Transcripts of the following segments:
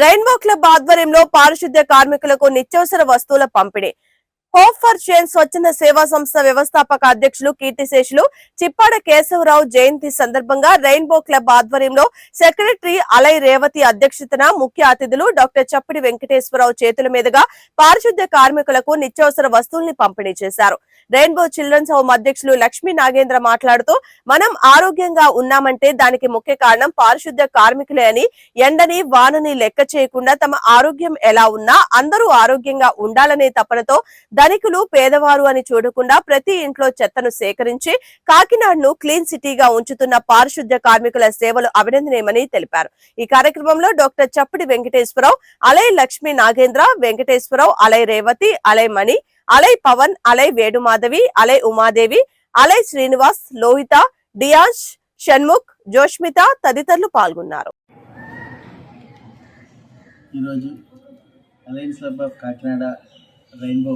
Rainbow club ఆధ్వర్యంలో పారిశుద్ధ్య కార్మికులకు నిత్యావసర వస్తువుల పంపిణీ. హోప్ ఫర్ చేంజ్ స్వచ్ఛంద సేవా సంస్థ వ్యవస్థాపక అధ్యక్షులు కీర్తిశేషులు చిప్పాడ కేశవరావు జయంతి సందర్భంగా రెయిన్బో క్లబ్ ఆధ్వర్యంలో సెక్రటరీ అలై రేవతి అధ్యక్షతన ముఖ్య అతిథులు డాక్టర్ చప్పిడి వెంకటేశ్వరరావు చేతుల మీదుగా పారిశుద్ధ్య కార్మికులకు నిత్యావసర వస్తువుల్ని పంపిణీ చేశారు. రెయిన్బో చిల్డ్రన్స్ హోమ్ అధ్యక్షులు లక్ష్మీ నాగేంద్ర మాట్లాడుతూ మనం ఆరోగ్యంగా ఉన్నామంటే దానికి ముఖ్య కారణం పారిశుద్ధ్య కార్మికులే అని ఎండని వానని లెక్క చేయకుండా తమ ఆరోగ్యం ఎలా ఉన్నా అందరూ ఆరోగ్యంగా ఉండాలనే తపనతో ధనికులు పేదవారు అని చూడకుండా ప్రతి ఇంట్లో చెత్తను సేకరించి కాకినాడను క్లీన్ సిటీగా ఉంచుతున్న పారిశుద్ధ్య కార్మికుల సేవలు అభినందనీయమని తెలిపారు. ఈ కార్యక్రమంలో డాక్టర్ చప్పటి వెంకటేశ్వరరావు అలై లక్ష్మీ నాగేంద్ర వెంకటేశ్వరరావు అలై రేవతి అలై మణి అలై పవన్ అలై వేణుమాధవి అలై ఉమాదేవి అలై శ్రీనివాస్ లోహిత డియాష్ షణ్ముఖ్ జోష్మిత తదితరులు పాల్గొన్నారు. ఈరోజు alliance club of Kakinada rainbow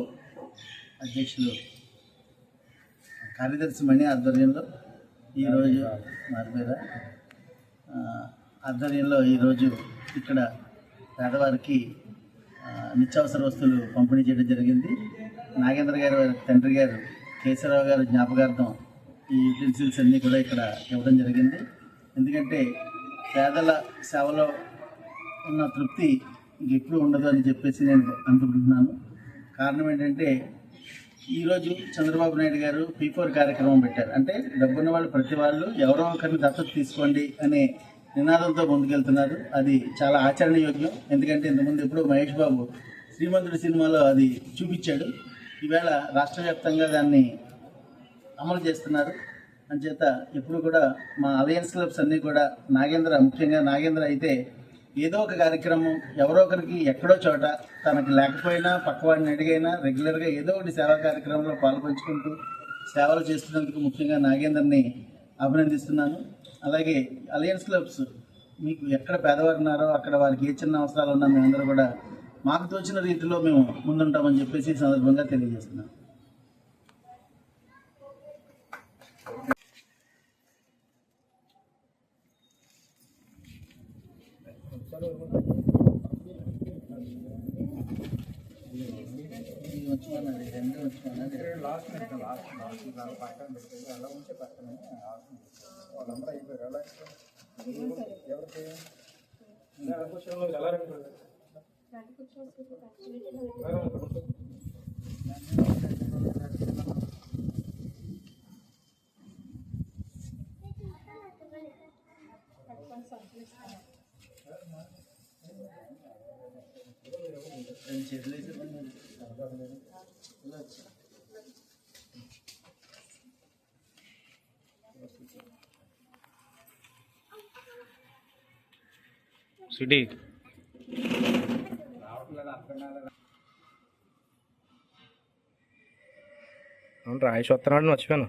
అధ్యక్షులు కార్యదర్శి మణి ఆధ్వర్యంలో ఈరోజు మారిపోయారా ఆధ్వర్యంలో ఈరోజు ఇక్కడ పేదవారికి నిత్యావసర వస్తువులు పంపిణీ చేయడం జరిగింది. నాగేంద్ర గారు తండ్రి గారు కేశవరావు గారు జ్ఞాపకార్థం ఈ యుటెన్సిల్స్ అన్నీ కూడా ఇక్కడ ఇవ్వడం జరిగింది. ఎందుకంటే పేదల సేవలో ఉన్న తృప్తి ఇంకెప్పుడు ఉండదు అని చెప్పేసి నేను అనుకుంటున్నాను. కారణం ఏంటంటే ఈరోజు చంద్రబాబు నాయుడు గారు పీ ఫోర్ కార్యక్రమం పెట్టారు. అంటే డబ్బున్న వాళ్ళు ప్రతి వాళ్ళు ఎవరో ఒకరిని దత్తత తీసుకోండి అనే నినాదంతో ముందుకెళ్తున్నారు. అది చాలా ఆచరణయోగ్యం. ఎందుకంటే ఇంతకుముందు ఎప్పుడో మహేష్ బాబు శ్రీమంతుడి సినిమాలో అది చూపించాడు. ఈవేళ రాష్ట్ర వ్యాప్తంగా దాన్ని అమలు చేస్తున్నారు. అంచేత ఇప్పుడు కూడా మా అలయన్స్ క్లబ్స్ అన్నీ కూడా నాగేంద్ర ముఖ్యంగా నాగేంద్ర అయితే ఏదో ఒక కార్యక్రమం ఎవరో ఒకరికి ఎక్కడో చోట తనకి లేకపోయినా పక్కవాడిని అడిగైనా రెగ్యులర్గా ఏదో ఒకటి సేవా కార్యక్రమంలో పాల్పంచుకుంటూ సేవలు చేస్తున్నందుకు ముఖ్యంగా నాగేంద్రని అభినందిస్తున్నాను. అలాగే అలయన్స్ క్లబ్స్ మీకు ఎక్కడ పేదవారు ఉన్నారో అక్కడ వారికి ఏ చిన్న అవసరాలు ఉన్నా మేమందరూ కూడా మాకు తోచిన రీతిలో మేము ముందుంటామని చెప్పేసి సందర్భంగా తెలియజేస్తున్నాం. ఇది వచ్చుమన్నది రెండు వచ్చుమన్నది రెండు सिटी? అవును రాయేష్ వస్తున్నాడు మర్చిపోయాను.